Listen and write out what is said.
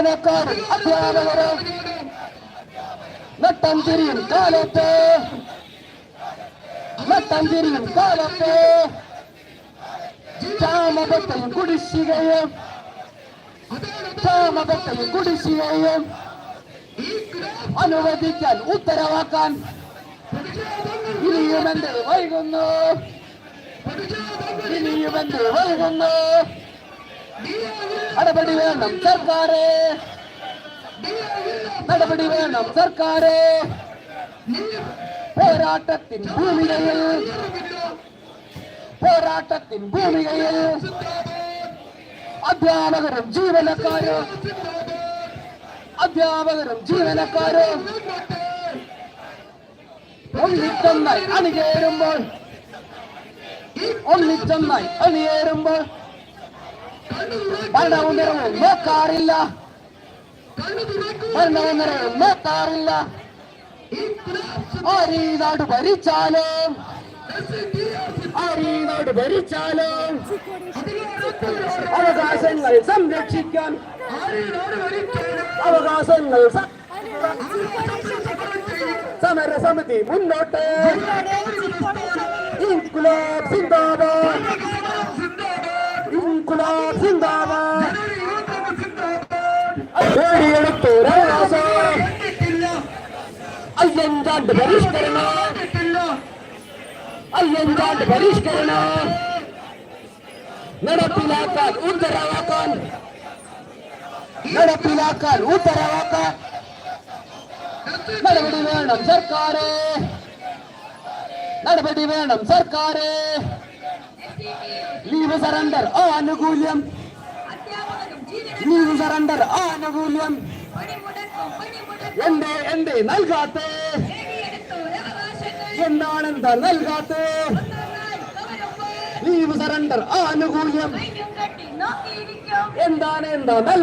ജീവനക്കാരും അധ്യാപകരും നട്ടം തിരിയും കാലത്ത് നട്ടം തിരിയും കാലത്ത് ക്ഷാമബത്തയും കുടിശ്ശികയും ക്ഷാമബത്തയും കുടിശ്ശികയും അനുവദിക്കാൻ ഉത്തരവാക്കാൻ ഇനിയുമെന്ത് വൈകുന്നു ഇനിയുമെന്ത് വൈകുന്നു നടപടി വേണം സർക്കാരെ. നടപടി വേണം സർക്കാരെ. പോരാട്ടത്തിൻ ഭൂമികയിൽ. പോരാട്ടത്തിൻ ഭൂമികയിൽ. അധ്യാപകരും ജീവനക്കാരും. അധ്യാപകരും ജീവനക്കാരും. ഒന്നിച്ചൊന്നായി അണിചേരുമ്പോൾ. ഒന്നിച്ചൊന്നായി അണിയേറുമ്പോൾ ഭരണവും നിറവും നോക്കാറില്ല. ഭരണവും നിറവും നോക്കാറില്ല. ആരീ നാട് ഭരിച്ചാലും ആരീ നാട് ഭരിച്ചാലും അവകാശങ്ങൾ സംരക്ഷിക്കാൻ അവകാശങ്ങൾ സമരസമിതി മുന്നോട്ട്. ഇൻകുലാബ് സിന്ദാബാദ്. അയ്യഞ്ചാണ്ട് പരിഷ്കരണം. അയ്യഞ്ചാണ്ട് പരിഷ്കരണം. നടപ്പിലാക്കാൻ ഉത്തരവാക്കാൻ. നടപ്പിലാക്കാൻ ഉത്തരവാക്കാൻ. നടപടി വേണം സർക്കാരെ. നടപടി വേണം സർക്കാരെ. ലീവ് സറണ്ടർ ആനുകൂല്യം. ലീവ് സറണ്ടർ ആനുകൂല്യം. എന്തേ എന്തേ നൽകാത്ത? എന്താണെന്താ നൽകാത്ത? ലീവ് സറണ്ടർ ആനുകൂല്യം. എന്താണ് എന്താ നൽക